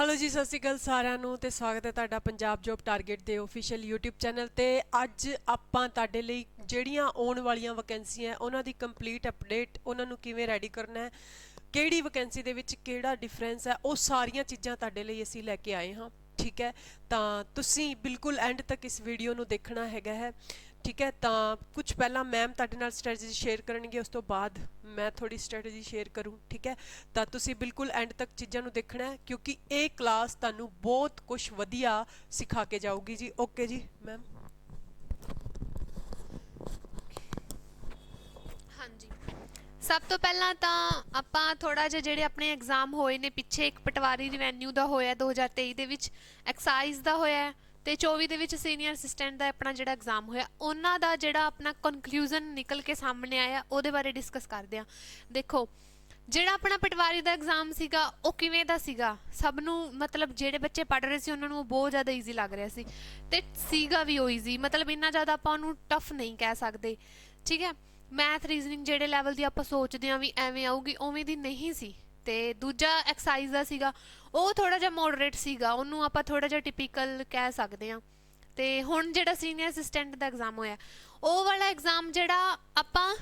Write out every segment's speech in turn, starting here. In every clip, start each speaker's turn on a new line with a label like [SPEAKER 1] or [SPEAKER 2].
[SPEAKER 1] Hello ਜੀ, ਸਤਿ ਸ਼੍ਰੀ ਅਕਾਲ ਸਾਰਿਆਂ ਨੂੰ ਤੇ ਸਵਾਗਤ ਹੈ ਤੁਹਾਡਾ ਪੰਜਾਬ ਜੌਬ ਟਾਰਗੇਟ ਦੇ ਅਫੀਸ਼ੀਅਲ YouTube ਚੈਨਲ ਤੇ। ਅੱਜ ਆਪਾਂ ਤੁਹਾਡੇ ਲਈ ਜਿਹੜੀਆਂ ਆਉਣ ਵਾਲੀਆਂ ਵੈਕੈਂਸੀਆਂ ਉਹਨਾਂ ਦੀ ਕੰਪਲੀਟ ਅਪਡੇਟ ਉਹਨਾਂ ਨੂੰ ਕਿਵੇਂ ਰੈਡੀ ਕਰਨਾ ਹੈ, ਕਿਹੜੀ ਵੈਕੈਂਸੀ ਦੇ ਵਿੱਚ ਕਿਹੜਾ ਡਿਫਰੈਂਸ ਹੈ, ਉਹ ਸਾਰੀਆਂ ਚੀਜ਼ਾਂ ਤੁਹਾਡੇ ਲਈ ਅਸੀਂ ਲੈ ਕੇ ਆਏ ਹਾਂ, ਠੀਕ ਹੈ? ਤਾਂ ਤੁਸੀਂ ਬਿਲਕੁਲ ਐਂਡ ਤੱਕ ਇਸ ਵੀਡੀਓ ਨੂੰ ਦੇਖਣਾ ਹੈਗਾ ਹੈ। ਠੀਕ ਹੈ, ਤਾਂ ਕੁਝ ਪਹਿਲਾਂ ਮੈਮ ਤੁਹਾਡੇ ਨਾਲ ਸਟ੍ਰੈਟਜੀ ਸ਼ੇਅਰ ਕਰਨਗੇ, ਉਸ ਤੋਂ ਬਾਅਦ ਮੈਂ ਥੋੜੀ ਸਟ੍ਰੈਟਜੀ ਸ਼ੇਅਰ ਕਰੂੰ, ਠੀਕ ਹੈ? ਤਾਂ ਤੁਸੀਂ ਬਿਲਕੁਲ ਐਂਡ ਤੱਕ ਚੀਜ਼ਾਂ ਨੂੰ ਦੇਖਣਾ ਹੈ, ਕਿਉਂਕਿ ਇਹ ਕਲਾਸ ਤੁਹਾਨੂੰ ਬਹੁਤ ਕੁਝ ਵਧੀਆ ਸਿਖਾ ਕੇ ਜਾਊਗੀ ਜੀ। ਓਕੇ ਜੀ ਮੈਮ
[SPEAKER 2] ਹਾਂਜੀ। ਸਭ ਤੋਂ ਪਹਿਲਾਂ ਤਾਂ ਆਪਾਂ ਥੋੜਾ ਜਿਹਾ ਜਿਹੜੇ ਆਪਣੇ ਐਗਜ਼ਾਮ ਹੋਏ ਨੇ, ਪਿੱਛੇ ਇੱਕ ਪਟਵਾਰੀ ਰਿਵੈਨਿਊ ਦਾ ਹੋਇਆ 2023 ਦੇ ਵਿੱਚ ਐਕਸਾਈਜ਼ ਦਾ ਹੋਇਆ ਹੈ। ਤੇ 24 ਦੇ ਵਿੱਚ ਸੀਨੀਅਰ ਅਸਿਸਟੈਂਟ ਦਾ ਆਪਣਾ ਜਿਹੜਾ ਐਗਜ਼ਾਮ ਹੋਇਆ, ਉਹਨਾਂ ਦਾ ਜਿਹੜਾ ਆਪਣਾ ਕਨਕਲੂਜਨ ਨਿਕਲ ਕੇ ਸਾਹਮਣੇ ਆਇਆ, ਉਹਦੇ ਬਾਰੇ ਡਿਸਕਸ ਕਰਦੇ ਹਾਂ। ਦੇਖੋ, ਜਿਹੜਾ ਆਪਣਾ ਪਟਵਾਰੀ ਦਾ ਐਗਜ਼ਾਮ ਸੀਗਾ, ਉਹ ਕਿਵੇਂ ਦਾ ਸੀਗਾ? ਸਭ ਨੂੰ ਮਤਲਬ ਜਿਹੜੇ ਬੱਚੇ ਪੜ੍ਹ ਰਹੇ ਸੀ, ਉਹਨਾਂ ਨੂੰ ਉਹ ਬਹੁਤ ਜ਼ਿਆਦਾ ਈਜ਼ੀ ਲੱਗ ਰਿਹਾ ਸੀ। ਤੇ ਸੀਗਾ ਵੀ ਉਹ ਈਜ਼ੀ ਮਤਲਬ ਇੰਨਾ ਜ਼ਿਆਦਾ ਆਪਾਂ ਉਹਨੂੰ ਟਫ ਨਹੀਂ ਕਹਿ ਸਕਦੇ। ਠੀਕ ਹੈ? ਮੈਥ ਰੀਜ਼ਨਿੰਗ ਜਿਹੜੇ ਲੈਵਲ ਦੀ ਆਪਾਂ ਸੋਚਦੇ ਆਂ ਵੀ ਐਵੇਂ ਆਊਗੀ, ਉਵੇਂ ਦੀ ਨਹੀਂ ਸੀ। ਤੇ ਦੂਜਾ ਐਕਸਰਸਾਈਜ਼ ਦਾ ਸੀਗਾ, ਉਹ ਥੋੜਾ ਜਿਹਾ ਮੋਡਰੇਟ ਸੀਗਾ, ਉਹਨੂੰ ਆਪਾਂ ਥੋੜਾ ਜਿਹਾ ਟਿਪੀਕਲ ਕਹਿ ਸਕਦੇ ਆਂ ਤੇ ਹੁਣ ਜਿਹੜਾ ਸੀਨੀਅਰ ਅਸਿਸਟੈਂਟ ਦਾ ਐਗਜ਼ਾਮ ਹੋਇਆ, ਉਹ ਵਾਲਾ ਐਗਜ਼ਾਮ ਜਿਹੜਾ ਆਪਾਂ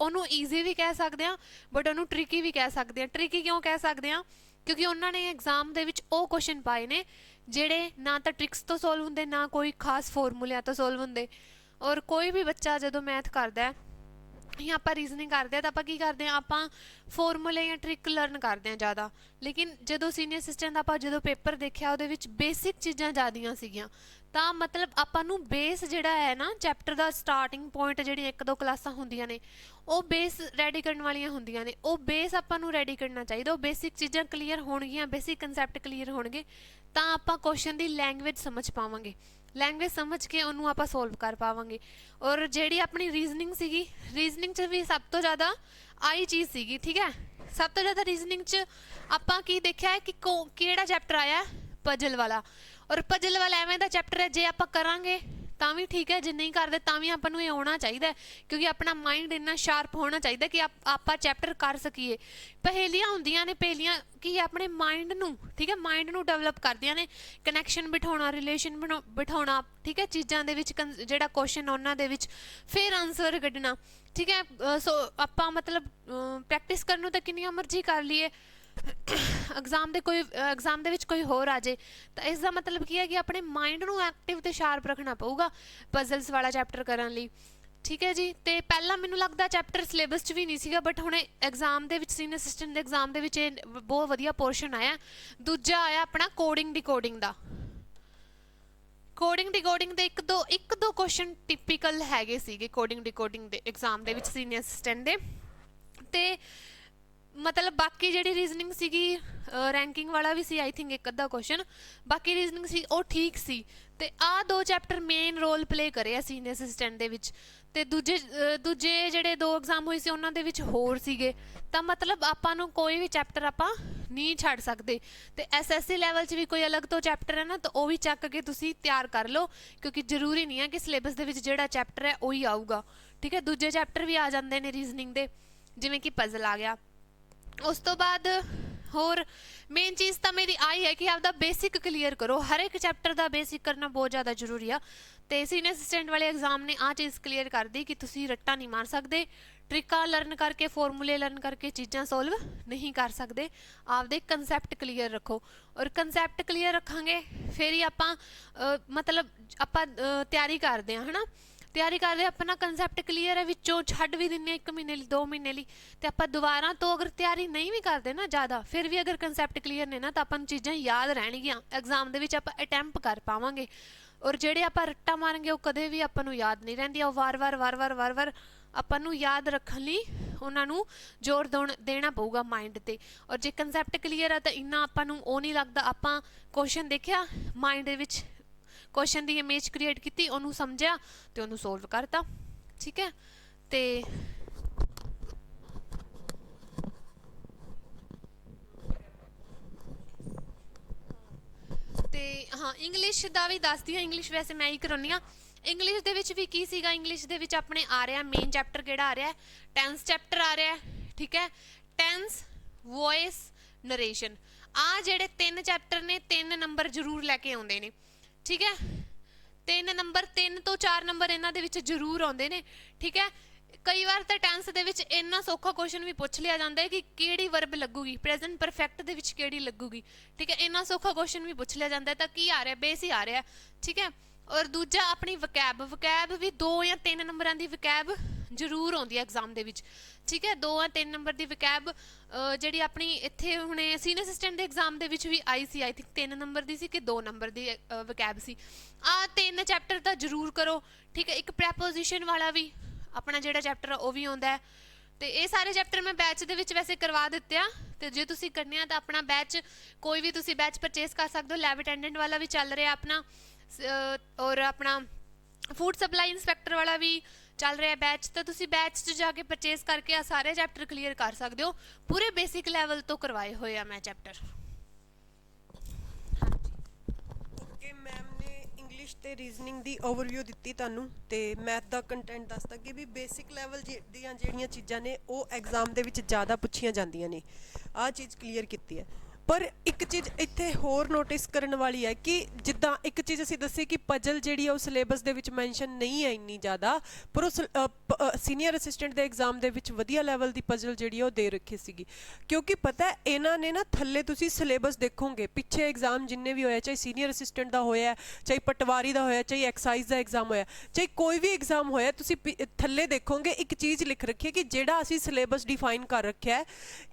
[SPEAKER 2] ਉਹਨੂੰ ਈਜ਼ੀ ਵੀ ਕਹਿ ਸਕਦੇ ਆ ਬਟ ਉਹਨੂੰ ਟ੍ਰਿਕੀ ਵੀ ਕਹਿ ਸਕਦੇ ਆ ਟ੍ਰਿਕੀ ਕਿਉਂ ਕਹਿ ਸਕਦੇ ਆ ਕਿਉਂਕਿ ਉਹਨਾਂ ਨੇ ਐਗਜ਼ਾਮ ਦੇ ਵਿੱਚ ਉਹ ਕੁਐਸਚਨ ਪਾਏ ਨੇ, ਜਿਹੜੇ ਨਾ ਤਾਂ ਟ੍ਰਿਕਸ ਤੋਂ ਸੋਲਵ ਹੁੰਦੇ, ਨਾ ਕੋਈ ਖਾਸ ਫਾਰਮੂਲਿਆਂ ਤੋਂ ਸੋਲਵ ਹੁੰਦੇ। ਔਰ ਕੋਈ ਵੀ ਬੱਚਾ ਜਦੋਂ ਮੈਥ ਕਰਦਾ ਹੈ ਜਾਂ ਆਪਾਂ ਰੀਜ਼ਨਿੰਗ ਕਰਦੇ ਆ ਤਾਂ ਆਪਾਂ ਕੀ ਕਰਦੇ ਆ ਆਪਾਂ ਫਾਰਮੂਲੇ ਜਾਂ ਟ੍ਰਿਕ ਲਰਨ ਕਰਦੇ ਆ ਜ਼ਿਆਦਾ। ਲੇਕਿਨ ਜਦੋਂ ਸੀਨੀਅਰ ਅਸਿਸਟੈਂਟ ਦਾ ਆਪਾਂ ਜਦੋਂ ਪੇਪਰ ਦੇਖਿਆ, ਉਹਦੇ ਵਿੱਚ ਬੇਸਿਕ ਚੀਜ਼ਾਂ ਜ਼ਿਆਦੀਆਂ ਸੀਗੀਆਂ। ਤਾਂ ਮਤਲਬ ਆਪਾਂ ਨੂੰ ਬੇਸ ਜਿਹੜਾ ਹੈ ਨਾ ਚੈਪਟਰ ਦਾ ਸਟਾਰਟਿੰਗ ਪੁਆਇੰਟ ਜਿਹੜੀਆਂ ਇੱਕ ਦੋ ਕਲਾਸਾਂ ਹੁੰਦੀਆਂ ਨੇ, ਉਹ ਬੇਸ ਰੈਡੀ ਕਰਨ ਵਾਲੀਆਂ ਹੁੰਦੀਆਂ ਨੇ। ਉਹ ਬੇਸ ਆਪਾਂ ਨੂੰ ਰੈਡੀ ਕਰਨਾ ਚਾਹੀਦਾ। ਉਹ ਬੇਸਿਕ ਚੀਜ਼ਾਂ ਕਲੀਅਰ ਹੋਣਗੀਆਂ ਬੇਸਿਕ ਕਨਸੈਪਟ ਕਲੀਅਰ ਹੋਣਗੇ, ਤਾਂ ਆਪਾਂ ਕੁਐਸਚਨ ਦੀ ਲੈਂਗੁਏਜ ਸਮਝ ਪਾਵਾਂਗੇ। ਲੈਂਗੁਏਜ ਸਮਝ ਕੇ ਉਹਨੂੰ ਆਪਾਂ ਸੋਲਵ ਕਰ ਪਾਵਾਂਗੇ। ਔਰ ਜਿਹੜੀ ਆਪਣੀ ਰੀਜ਼ਨਿੰਗ ਸੀਗੀ ਰੀਜ਼ਨਿੰਗ 'ਚ ਵੀ ਸਭ ਤੋਂ ਜ਼ਿਆਦਾ ਆਈ ਚੀਜ਼ ਸੀਗੀ, ਠੀਕ ਹੈ? ਸਭ ਤੋਂ ਜ਼ਿਆਦਾ ਰੀਜ਼ਨਿੰਗ 'ਚ ਆਪਾਂ ਕੀ ਦੇਖਿਆ ਹੈ ਕਿ ਕੋ- ਕਿਹੜਾ ਚੈਪਟਰ ਆਇਆ? ਪਜਲ ਵਾਲਾ। ਔਰ ਪਜਲ ਵਾਲਾ ਐਵੇਂ ਦਾ ਚੈਪਟਰ ਹੈ, ਜੇ ਆਪਾਂ ਕਰਾਂਗੇ ਤਾਂ ਵੀ ਠੀਕ ਹੈ, ਜੇ ਨਹੀਂ ਕਰਦੇ ਤਾਂ ਵੀ ਆਪਾਂ ਨੂੰ ਇਹ ਆਉਣਾ ਚਾਹੀਦਾ ਕਿਉਂਕਿ ਆਪਣਾ ਮਾਈਂਡ ਇੰਨਾ ਸ਼ਾਰਪ ਹੋਣਾ ਚਾਹੀਦਾ ਕਿ ਆਪਾਂ ਚੈਪਟਰ ਕਰ ਸਕੀਏ। ਪਹੇਲੀਆਂ ਹੁੰਦੀਆਂ ਨੇ, ਪਹੇਲੀਆਂ ਕੀ ਆਪਣੇ ਮਾਈਂਡ ਨੂੰ, ਠੀਕ ਹੈ ਮਾਈਂਡ ਨੂੰ ਡਿਵੈਲਪ ਕਰਦੀਆਂ ਨੇ। ਕਨੈਕਸ਼ਨ ਬਿਠਾਉਣਾ ਰਿਲੇਸ਼ਨ ਬਿਠਾਉਣਾ, ਠੀਕ ਹੈ, ਚੀਜ਼ਾਂ ਦੇ ਵਿੱਚ ਕਨ- ਜਿਹੜਾ ਕੁਐਸਚਨ ਉਹਨਾਂ ਦੇ ਵਿੱਚ ਫਿਰ ਆਨਸਰ ਕੱਢਣਾ, ਠੀਕ ਹੈ ਸੋ ਆਪਾਂ ਮਤਲਬ ਪ੍ਰੈਕਟਿਸ ਕਰਨ ਨੂੰ ਤਾਂ ਕਿੰਨੀਆਂ ਮਰਜ਼ੀ ਕਰ ਲਈਏ। ਐਗਜ਼ਾਮ ਦੇ ਕੋਈ ਐਗਜ਼ਾਮ ਦੇ ਵਿੱਚ ਕੋਈ ਹੋਰ ਆ ਜੇ ਤਾਂ ਇਸ ਦਾ ਮਤਲਬ ਕੀ ਹੈ ਕਿ ਆਪਣੇ ਮਾਈਂਡ ਨੂੰ ਐਕਟਿਵ ਤੇ ਸ਼ਾਰਪ ਰੱਖਣਾ ਪਊਗਾ ਪਜ਼ਲਸ ਵਾਲਾ ਚੈਪਟਰ ਕਰਨ ਲਈ। ਠੀਕ ਹੈ ਜੀ? ਤੇ ਪਹਿਲਾਂ ਮੈਨੂੰ ਲੱਗਦਾ ਚੈਪਟਰ ਸਿਲੇਬਸ 'ਚ ਵੀ ਨਹੀਂ ਸੀਗਾ ਬਟ ਹੁਣ ਐਗਜ਼ਾਮ ਦੇ ਵਿੱਚ ਸੀਨੀਅਰ ਅਸਿਸਟੈਂਟ ਦੇ ਐਗਜ਼ਾਮ ਦੇ ਵਿੱਚ ਇਹ ਬਹੁਤ ਵਧੀਆ ਪੋਰਸ਼ਨ ਆਇਆ। ਦੂਜਾ ਆਇਆ ਆਪਣਾ ਕੋਡਿੰਗ ਡਿਕੋਡਿੰਗ ਦਾ। ਕੋਡਿੰਗ ਡਿਕੋਡਿੰਗ ਦੇ ਇੱਕ ਦੋ ਇੱਕ ਦੋ ਕੁਐਸਚਨ ਟਿਪੀਕਲ ਹੈਗੇ ਸੀਗੇ ਕੋਡਿੰਗ ਡਿਕੋਡਿੰਗ ਦੇ ਐਗਜ਼ਾਮ ਦੇ ਵਿੱਚ ਸੀਨੀਅਰ ਅਸਿਸਟੈਂਟ ਦੇ। ਤੇ ਮਤਲਬ ਬਾਕੀ ਜਿਹੜੀ ਰੀਜ਼ਨਿੰਗ ਸੀਗੀ ਰੈਂਕਿੰਗ ਵਾਲਾ ਵੀ ਸੀ ਆਈ ਥਿੰਕ ਇੱਕ ਅੱਧਾ ਕੁਐਸਚਨ ਬਾਕੀ ਰੀਜ਼ਨਿੰਗ ਸੀ, ਉਹ ਠੀਕ ਸੀ। ਤੇ ਆ ਦੋ ਚੈਪਟਰ ਮੇਨ ਰੋਲ ਪਲੇ ਕਰੇ ਆ ਸੀਨੀਅਰ ਅਸਿਸਟੈਂਟ ਦੇ ਵਿੱਚ। ਤੇ ਦੂਜੇ ਦੂਜੇ ਜਿਹੜੇ ਦੋ ਐਗਜ਼ਾਮ ਹੋਏ ਸੀ, ਉਹਨਾਂ ਦੇ ਵਿੱਚ ਹੋਰ ਸੀਗੇ। ਤਾਂ ਮਤਲਬ ਆਪਾਂ ਨੂੰ ਕੋਈ ਵੀ ਚੈਪਟਰ ਆਪਾਂ ਨਹੀਂ ਛੱਡ ਸਕਦੇ। ਤੇ ਐਸਐਸਸੀ ਲੈਵਲ 'ਚ ਵੀ ਕੋਈ ਅਲੱਗ ਤੋਂ ਚੈਪਟਰ ਹੈ ਨਾ, ਤਾਂ ਉਹ ਵੀ ਚੱਕ ਕੇ ਤੁਸੀਂ ਤਿਆਰ ਕਰ ਲਓ। ਕਿਉਂਕਿ ਜ਼ਰੂਰੀ ਨਹੀਂ ਹੈ ਕਿ ਸਿਲੇਬਸ ਦੇ ਵਿੱਚ ਜਿਹੜਾ ਚੈਪਟਰ ਹੈ, ਉਹੀ ਆਊਗਾ। ਠੀਕ ਹੈ? ਦੂਜੇ ਚੈਪਟਰ ਵੀ ਆ ਜਾਂਦੇ ਨੇ ਰੀਜ਼ਨਿੰਗ ਦੇ। ਜਿਵੇਂ ਕਿ ਪਜ਼ਲ ਆ ਗਿਆ। ਉਸ ਤੋਂ ਬਾਅਦ ਹੋਰ ਮੇਨ ਚੀਜ਼ ਤਾਂ ਮੇਰੀ ਆਈ ਹੈ ਕਿ ਆਪਦਾ ਬੇਸਿਕ ਕਲੀਅਰ ਕਰੋ। ਹਰ ਇੱਕ ਚੈਪਟਰ ਦਾ ਬੇਸਿਕ ਕਰਨਾ ਬਹੁਤ ਜ਼ਿਆਦਾ ਜ਼ਰੂਰੀ ਆ। ਤੇ ਸੀਨੀਅਰ ਅਸਿਸਟੈਂਟ ਵਾਲੇ ਐਗਜ਼ਾਮ ਨੇ ਆ ਚੀਜ਼ ਕਲੀਅਰ ਕਰਦੀ ਕਿ ਤੁਸੀਂ ਰੱਟਾ ਨਹੀਂ ਮਾਰ ਸਕਦੇ। ਟ੍ਰਿਕਾਂ ਲਰਨ ਕਰਕੇ ਫਾਰਮੂਲੇ ਲਰਨ ਕਰਕੇ ਚੀਜ਼ਾਂ ਸੋਲਵ ਨਹੀਂ ਕਰ ਸਕਦੇ। ਆਪਦੇ ਕਨਸੈਪਟ ਕਲੀਅਰ ਰੱਖੋ। ਔਰ ਕਨਸੈਪਟ ਕਲੀਅਰ ਰੱਖਾਂਗੇ, ਫਿਰ ਹੀ ਆਪਾਂ ਮਤਲਬ ਆਪਾਂ ਤਿਆਰੀ ਕਰਦੇ ਹਾਂ, ਹਨਾ? ਤਿਆਰੀ ਕਰਦੇ ਆਪਣਾ ਕਨਸੈਪਟ ਕਲੀਅਰ ਹੈ ਵਿੱਚੋਂ, ਛੱਡ ਵੀ ਦਿੰਨੇ 1 ਮਹੀਨੇ ਲਈ 2 ਮਹੀਨੇ ਲਈ। ਤੇ ਆਪਾਂ ਦੁਬਾਰਾ ਤੋਂ ਅਗਰ ਤਿਆਰੀ ਨਹੀਂ ਵੀ ਕਰਦੇ ਨਾ ਜ਼ਿਆਦਾ, ਫਿਰ ਵੀ ਅਗਰ ਕਨਸੈਪਟ ਕਲੀਅਰ ਨੇ ਨਾ, ਤਾਂ ਆਪਾਂ ਨੂੰ ਚੀਜ਼ਾਂ ਯਾਦ ਰਹਿਣਗੀਆਂ। ਐਗਜ਼ਾਮ ਦੇ ਵਿੱਚ ਆਪਾਂ ਅਟੈਂਪ ਕਰ ਪਾਵਾਂਗੇ। ਔਰ ਜਿਹੜੇ ਆਪਾਂ ਰੱਟਾ ਮਾਰਾਂਗੇ, ਉਹ ਕਦੇ ਵੀ ਆਪਾਂ ਨੂੰ ਯਾਦ ਨਹੀਂ ਰਹਿੰਦੀਆਂ। ਉਹ ਵਾਰ-ਵਾਰ ਵਾਰ-ਵਾਰ ਵਾਰ-ਵਾਰ ਆਪਾਂ ਨੂੰ ਯਾਦ ਰੱਖਣ ਲਈ ਉਹਨਾਂ ਨੂੰ ਜ਼ੋਰ ਦੇਣ- ਦੇਣਾ ਪਊਗਾ ਮਾਈਂਡ ਤੇ। ਔਰ ਜੇ ਕਨਸੈਪਟ ਕਲੀਅਰ ਆ, ਤਾਂ ਇੰਨਾ ਆਪਾਂ ਨੂੰ ਉਹ ਨਹੀਂ ਲੱਗਦਾ। ਆਪਾਂ ਕੁਐਸਚਨ ਦੇਖਿਆ ਮਾਈਂਡ ਦੇ ਵਿੱਚ ਕੁਐਸਚਨ ਦੀ ਇਮੇਜ ਕ੍ਰੀਏਟ ਕੀਤੀ, ਉਹਨੂੰ ਸਮਝਿਆ ਤੇ ਉਹਨੂੰ ਸੋਲਵ ਕਰਤਾ। ਠੀਕ ਹੈ? ਤੇ ਤੇ ਹਾਂ ਇੰਗਲਿਸ਼ ਦਾ ਵੀ ਦੱਸਦੀ ਹਾਂ ਇੰਗਲਿਸ਼ ਵੈਸੇ ਮੈਂ ਹੀ ਕਰਾਉਣੀ ਆ ਇੰਗਲਿਸ਼ ਦੇ ਵਿੱਚ ਵੀ ਕੀ ਸੀਗਾ? ਇੰਗਲਿਸ਼ ਦੇ ਵਿੱਚ ਆਪਣੇ ਆ ਰਿਹਾ ਮੇਨ ਚੈਪਟਰ ਕਿਹੜਾ ਆ ਰਿਹਾ? ਟੈਂਸ ਚੈਪਟਰ ਆ ਰਿਹਾ, ਠੀਕ ਹੈ? ਟੈਂਸ ਵੌਇਸ ਨਰੇਸ਼ਨ ਆ ਜਿਹੜੇ ਤਿੰਨ ਚੈਪਟਰ ਨੇ, ਤਿੰਨ ਨੰਬਰ ਜ਼ਰੂਰ ਲੈ ਕੇ ਆਉਂਦੇ ਨੇ। ਠੀਕ ਹੈ? ਤਿੰਨ ਨੰਬਰ 3 ਤੋਂ 4 ਨੰਬਰ ਇਹਨਾਂ ਦੇ ਵਿੱਚ ਜ਼ਰੂਰ ਆਉਂਦੇ ਨੇ, ਠੀਕ ਹੈ? ਕਈ ਵਾਰ ਤਾਂ ਟੈਂਸ ਦੇ ਵਿੱਚ ਇੰਨਾ ਸੌਖਾ ਕੁਐਸਚਨ ਵੀ ਪੁੱਛ ਲਿਆ ਜਾਂਦਾ ਹੈ ਕਿ ਕਿਹੜੀ ਵਰਬ ਲੱਗੂਗੀ? ਪ੍ਰੈਜ਼ੈਂਟ ਪਰਫੈਕਟ ਦੇ ਵਿੱਚ ਕਿਹੜੀ ਲੱਗੂਗੀ? ਠੀਕ ਹੈ? ਇੰਨਾ ਸੌਖਾ ਕੁਐਸਚਨ ਵੀ ਪੁੱਛ ਲਿਆ ਜਾਂਦਾ ਹੈ ਤਾਂ ਕੀ ਆ ਰਿਹਾ? ਬੇਸ ਹੀ ਆ ਰਿਹਾ, ਠੀਕ ਹੈ? ਔਰ ਦੂਜਾ ਆਪਣੀ ਵਕੈਬ ਵਕੈਬ ਵੀ 2 ਜਾਂ 3 ਨੰਬਰਾਂ ਦੀ ਵਕੈਬ ਜ਼ਰੂਰ ਆਉਂਦੀ ਹੈ ਐਗਜ਼ਾਮ ਦੇ ਵਿੱਚ। ਠੀਕ ਹੈ 2 ਜਾਂ 3 ਨੰਬਰ ਦੀ ਵਿਕੈਬ ਜਿਹੜੀ ਆਪਣੀ ਇੱਥੇ ਹੁਣੇ ਸੀਨੀਅਰ ਅਸਿਸਟੈਂਟ ਦੇ ਐਗਜ਼ਾਮ ਦੇ ਵਿੱਚ ਵੀ ਆਈ ਸੀ ਆਈ ਥਿੰਕ 3 ਨੰਬਰ ਦੀ ਸੀ ਕਿ 2 ਨੰਬਰ ਦੀ ਵਕੈਬ ਸੀ। ਆ ਤਿੰਨ ਚੈਪਟਰ ਤਾਂ ਜ਼ਰੂਰ ਕਰੋ। ਠੀਕ ਹੈ, ਇੱਕ ਪ੍ਰੈਪੋਜੀਸ਼ਨ ਵਾਲਾ ਵੀ, ਆਪਣਾ ਜਿਹੜਾ ਚੈਪਟਰ ਉਹ ਵੀ ਆਉਂਦਾ ਹੈ। ਤੇ ਇਹ ਸਾਰੇ ਚੈਪਟਰ ਮੈਂ ਬੈਚ ਦੇ ਵਿੱਚ ਵੈਸੇ ਕਰਵਾ ਦਿੱਤੇ ਆ। ਤੇ ਜੇ ਤੁਸੀਂ ਕਰਨੇ ਆ ਤਾਂ ਆਪਣਾ ਬੈਚ ਕੋਈ ਵੀ ਤੁਸੀਂ ਬੈਚ ਪਰਚੇਸ ਕਰ ਸਕਦੇ ਹੋ। ਲੈਬ ਅਟੈਂਡੈਂਟ ਵਾਲਾ ਵੀ ਚੱਲ ਰਿਹਾ ਆਪਣਾ। ਔਰ ਆਪਣਾ ਫੂਡ ਸਪਲਾਈ ਇਨਸਪੈਕਟਰ ਵਾਲਾ ਵੀ ਚੱਲ ਰਿਹਾ ਬੈਚ ਤਾਂ ਤੁਸੀਂ ਬੈਚ 'ਚ ਜਾ ਕੇ ਪਰਚੇਸ ਕਰਕੇ ਆ ਸਾਰੇ ਚੈਪਟਰ ਕਲੀਅਰ ਕਰ ਸਕਦੇ ਹੋ। ਪੂਰੇ ਬੇਸਿਕ ਲੈਵਲ ਤੋਂ ਕਰਵਾਏ ਹੋਏ ਆ ਮੈਂ ਚੈਪਟਰ
[SPEAKER 1] ਓਕੇ ਮੈਮ ਨੇ ਇੰਗਲਿਸ਼ ਤੇ ਰੀਜ਼ਨਿੰਗ ਦੀ ਓਵਰਵਿਊ ਦਿੱਤੀ ਤੁਹਾਨੂੰ, ਤੇ ਮੈਥ ਦਾ ਕੰਟੈਂਟ ਦੱਸਦਾ ਕਿ ਵੀ ਬੇਸਿਕ ਲੈਵਲ ਦੀਆਂ ਜਿਹੜੀਆਂ ਚੀਜ਼ਾਂ ਨੇ, ਉਹ ਐਗਜ਼ਾਮ ਦੇ ਵਿੱਚ ਜ਼ਿਆਦਾ ਪੁੱਛੀਆਂ ਜਾਂਦੀਆਂ ਨੇ। ਆਹ ਚੀਜ਼ ਕਲੀਅਰ ਕੀਤੀ ਹੈ। ਪਰ ਇੱਕ ਚੀਜ਼ ਇੱਥੇ ਹੋਰ ਨੋਟਿਸ ਕਰਨ ਵਾਲੀ ਹੈ ਕਿ ਜਿੱਦਾਂ ਇੱਕ ਚੀਜ਼ ਅਸੀਂ ਦੱਸੀ ਕਿ ਪਜਲ ਜਿਹੜੀ ਆ ਉਹ ਸਿਲੇਬਸ ਦੇ ਵਿੱਚ ਮੈਂਸ਼ਨ ਨਹੀਂ ਹੈ ਇੰਨੀ ਜ਼ਿਆਦਾ, ਪਰ ਉਹ ਸੀਨੀਅਰ ਅਸਿਸਟੈਂਟ ਦੇ ਐਗਜ਼ਾਮ ਦੇ ਵਿੱਚ ਵਧੀਆ ਲੈਵਲ ਦੀ ਪਜਲ ਜਿਹੜੀ ਆ ਉਹ ਦੇ ਰੱਖੀ ਸੀਗੀ। ਕਿਉਂਕਿ ਪਤਾ ਇਹਨਾਂ ਨੇ ਨਾ ਥੱਲੇ ਤੁਸੀਂ ਸਿਲੇਬਸ ਦੇਖੋਗੇ, ਪਿੱਛੇ ਐਗਜ਼ਾਮ ਜਿੰਨੇ ਵੀ ਹੋਇਆ ਚਾਹੇ ਸੀਨੀਅਰ ਅਸਿਸਟੈਂਟ ਦਾ ਹੋਇਆ, ਚਾਹੇ ਪਟਵਾਰੀ ਦਾ ਹੋਇਆ, ਚਾਹੇ ਐਕਸਾਈਜ਼ ਦਾ ਐਗਜ਼ਾਮ ਹੋਇਆ, ਚਾਹੇ ਕੋਈ ਵੀ ਐਗਜ਼ਾਮ ਹੋਇਆ, ਤੁਸੀਂ ਪਿ- ਥੱਲੇ ਦੇਖੋਗੇ, ਇੱਕ ਚੀਜ਼ ਲਿਖ ਰੱਖੀ ਹੈ ਕਿ ਜਿਹੜਾ ਅਸੀਂ ਸਿਲੇਬਸ ਡਿਫਾਈਨ ਕਰ ਰੱਖਿਆ ਹੈ,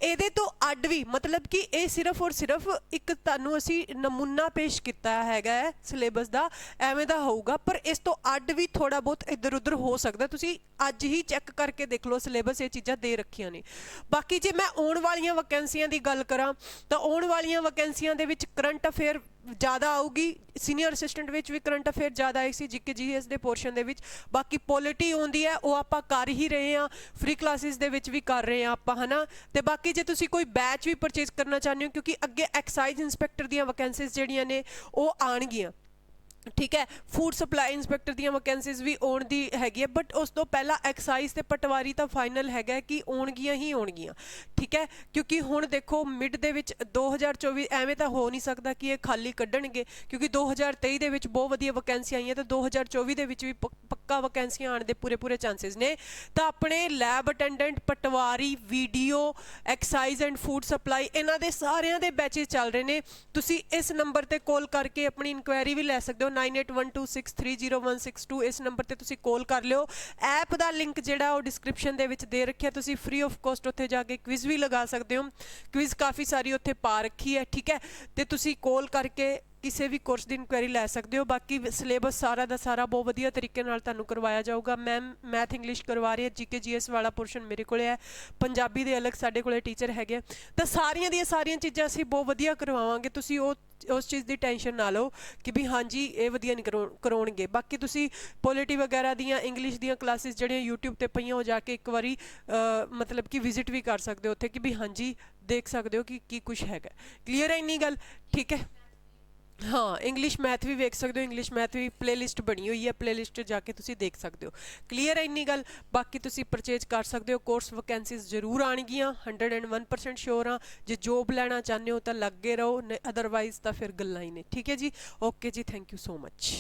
[SPEAKER 1] ਇਹਦੇ ਤੋਂ ਅੱਡ ਵੀ, ਮਤਲਬ ਕਿ ਇਹ ਸਿਰਫ ਔਰ ਸਿਰਫ ਇੱਕ ਤੁਹਾਨੂੰ ਅਸੀਂ ਨਮੂਨਾ ਪੇਸ਼ ਕੀਤਾ ਹੈਗਾ ਹੈ ਸਿਲੇਬਸ ਦਾ, ਐਵੇਂ ਦਾ ਹੋਊਗਾ, ਪਰ ਇਸ ਤੋਂ ਅੱਡ ਵੀ ਥੋੜਾ ਬਹੁਤ ਇੱਧਰ ਉੱਧਰ ਹੋ ਸਕਦਾ। ਤੁਸੀਂ ਅੱਜ ਹੀ ਚੈੱਕ ਕਰਕੇ ਦੇਖ ਲਓ, ਸਿਲੇਬਸ ਇਹ ਚੀਜ਼ਾਂ ਦੇ ਰੱਖੀਆਂ ਨੇ। ਬਾਕੀ ਜੇ ਮੈਂ ਆਉਣ ਵਾਲੀਆਂ ਵੈਕੈਂਸੀਆਂ ਦੀ ਗੱਲ ਕਰਾਂ, ਤਾਂ ਆਉਣ ਵਾਲੀਆਂ ਵੈਕੈਂਸੀਆਂ ਦੇ ਵਿੱਚ ਕਰੰਟ ਅਫੇਅਰ ਜ਼ਿਆਦਾ ਆਊਗੀ ਸੀਨੀਅਰ ਅਸਿਸਟੈਂਟ ਵਿੱਚ ਵੀ ਕਰੰਟ ਅਫੇਅਰ ਜ਼ਿਆਦਾ ਆਈ ਸੀ ਜੀਕੇ ਜੀਐਸ ਦੇ ਪੋਰਸ਼ਨ ਦੇ ਵਿੱਚ। ਬਾਕੀ ਪੋਲਿਟੀ ਆਉਂਦੀ ਹੈ, ਉਹ ਆਪਾਂ ਕਰ ਹੀ ਰਹੇ ਹਾਂ ਫ੍ਰੀ ਕਲਾਸਿਸ ਦੇ ਵਿੱਚ ਵੀ ਕਰ ਰਹੇ ਹਾਂ ਆਪਾਂ, ਹਨਾ? ਤੇ ਬਾਕੀ ਜੇ ਤੁਸੀਂ ਕੋਈ ਬੈਚ ਵੀ ਪਰਚੇਸ ਕਰਨਾ ਚਾਹੁੰਦੇ ਹੋ, ਕਿਉਂਕਿ ਅੱਗੇ ਐਕਸਾਈਜ਼ ਇਨਸਪੈਕਟਰ ਦੀਆਂ ਵੈਕੈਂਸੀਜ਼ ਜਿਹੜੀਆਂ ਨੇ, ਉਹ ਆਣਗੀਆਂ ਠੀਕ ਹੈ? ਫੂਡ ਸਪਲਾਈ ਇਨਸਪੈਕਟਰ ਦੀਆਂ ਵੈਕੈਂਸੀਜ਼ ਵੀ ਆਉਣ ਦੀ ਹੈਗੀ ਹੈ ਬਟ ਉਸ ਤੋਂ ਪਹਿਲਾਂ ਐਕਸਾਈਜ਼ ਤੇ ਪਟਵਾਰੀ ਤਾਂ ਫਾਈਨਲ ਹੈਗਾ ਕਿ ਆਉਣਗੀਆਂ ਹੀ ਆਉਣਗੀਆਂ, ਠੀਕ ਹੈ? ਕਿਉਂਕਿ ਹੁਣ ਦੇਖੋ ਮਿਡ ਦੇ ਵਿੱਚ 2024 ਐਵੇਂ ਤਾਂ ਹੋ ਨਹੀਂ ਸਕਦਾ ਕਿ ਇਹ ਖਾਲੀ ਕੱਢਣਗੇ, ਕਿਉਂਕਿ 2023 ਦੇ ਵਿੱਚ ਬਹੁਤ ਵਧੀਆ ਵੈਕੈਂਸੀਆਂ ਆਈਆਂ ਤੇ 2024 ਦੇ ਵਿੱਚ ਵੀ ਪ- ਪੱਕਾ ਵੈਕੈਂਸੀਆਂ ਆਉਣ ਦੇ ਪੂਰੇ ਪੂਰੇ ਚਾਂਸਸ ਨੇ। ਤਾਂ ਆਪਣੇ lab attendant patwari, VDO excise and food supply ਇਹਨਾਂ ਦੇ ਸਾਰਿਆਂ ਦੇ ਬੈਚਸ ਚੱਲ ਰਹੇ ਨੇ। ਤੁਸੀਂ ਇਸ ਨੰਬਰ ਤੇ ਕਾਲ ਕਰਕੇ ਆਪਣੀ ਇਨਕੁਆਇਰੀ ਵੀ ਲੈ ਸਕਦੇ ਹੋ। 9812630162 ਇਸ ਨੰਬਰ ਤੇ ਤੁਸੀਂ ਕਾਲ ਕਰ ਲਿਓ। ਐਪ ਦਾ ਲਿੰਕ ਜਿਹੜਾ ਉਹ ਡਿਸਕ੍ਰਿਪਸ਼ਨ ਦੇ ਵਿੱਚ ਦੇ ਰੱਖਿਆ। ਤੁਸੀਂ ਫ੍ਰੀ ਆਫ ਕੋਸਟ ਉੱਥੇ ਜਾ ਕੇ ਕੁਇਜ਼ ਵੀ ਲਗਾ ਸਕਦੇ ਹੋ। ਕੁਇਜ਼ ਕਾਫੀ ਸਾਰੀ ਉੱਥੇ ਪਾ ਰੱਖੀ ਹੈ, ਠੀਕ ਹੈ? ਤੇ ਤੁਸੀਂ ਕਾਲ ਕਰਕੇ ਕਿਸੇ ਵੀ ਕੋਰਸ ਦੀ ਇਨਕੁਆਇਰੀ ਲੈ ਸਕਦੇ ਹੋ। ਬਾਕੀ ਸਿਲੇਬਸ ਸਾਰਾ ਦਾ ਸਾਰਾ ਬਹੁਤ ਵਧੀਆ ਤਰੀਕੇ ਨਾਲ ਤੁਹਾਨੂੰ ਕਰਵਾਇਆ ਜਾਊਗਾ। ਮੈਮ ਮੈਥ ਇੰਗਲਿਸ਼ ਕਰਵਾ ਰਹੀ ਹੈ ਜੀਕੇ ਜੀਐਸ ਵਾਲਾ ਪੋਰਸ਼ਨ ਮੇਰੇ ਕੋਲੇ ਹੈ। ਪੰਜਾਬੀ ਦੇ ਅਲੱਗ ਸਾਡੇ ਕੋਲੇ ਟੀਚਰ ਹੈਗੇ। ਆ। ਤਾਂ ਸਾਰੀਆਂ ਦੀਆਂ ਸਾਰੀਆਂ ਚੀਜ਼ਾਂ ਅਸੀਂ ਬਹੁਤ ਵਧੀਆ ਕਰਵਾਵਾਂਗੇ। ਤੁਸੀਂ ਉਹ, ਉਸ ਚੀਜ਼ ਦੀ ਟੈਨਸ਼ਨ ਨਾ ਲਓ ਕਿ ਵੀ ਹਾਂਜੀ, ਇਹ ਵਧੀਆ ਨਹੀਂ ਕਰੋ- ਕਰਾਉਣਗੇ। ਬਾਕੀ ਤੁਸੀਂ ਪੋਲਿਟੀ ਵਗੈਰਾ ਦੀਆਂ ਇੰਗਲਿਸ਼ ਦੀਆਂ ਕਲਾਸਿਸ ਜਿਹੜੀਆਂ YouTube ਤੇ ਪਈਆਂ ਹੋ ਜਾ ਕੇ ਇੱਕ ਵਾਰੀ ਮਤਲਬ ਕਿ ਵਿਜ਼ਿਟ ਵੀ ਕਰ ਸਕਦੇ ਹੋ ਉੱਥੇ ਕਿ ਵੀ ਹਾਂਜੀ, ਦੇਖ ਸਕਦੇ ਹੋ ਕਿ ਕੀ ਕੁਝ ਹੈਗਾ। ਕਲੀਅਰ ਹੈ ਇੰਨੀ ਗੱਲ? ਠੀਕ ਹੈ? ਹਾਂ ਇੰਗਲਿਸ਼ ਮੈਥ ਵੀ ਵੇਖ ਸਕਦੇ ਹੋ ਇੰਗਲਿਸ਼ ਮੈਥ ਵੀ ਪਲੇਲਿਸਟ ਬਣੀ ਹੋਈ ਹੈ ਪਲੇਲਿਸਟ ਜਾ ਕੇ ਤੁਸੀਂ ਦੇਖ ਸਕਦੇ ਹੋ। ਕਲੀਅਰ ਹੈ ਇੰਨੀ ਗੱਲ? ਬਾਕੀ ਤੁਸੀਂ ਪਰਚੇਜ ਕਰ ਸਕਦੇ ਹੋ ਕੋਰਸ ਵੈਕੈਂਸੀਜ਼ ਜ਼ਰੂਰ ਆਣਗੀਆਂ 101% ਸ਼ੋਰ ਹਾਂ। ਜੇ ਜੋਬ ਲੈਣਾ ਚਾਹੁੰਦੇ ਹੋ ਤਾਂ ਲੱਗੇ ਰਹੋ ਅਦਰਵਾਈਜ਼ ਤਾਂ ਫਿਰ ਗੱਲਾਂ ਹੀ ਨੇ। ਠੀਕ ਹੈ ਜੀ? ਓਕੇ ਜੀ ਥੈਂਕ ਯੂ ਸੋ ਮੱਚ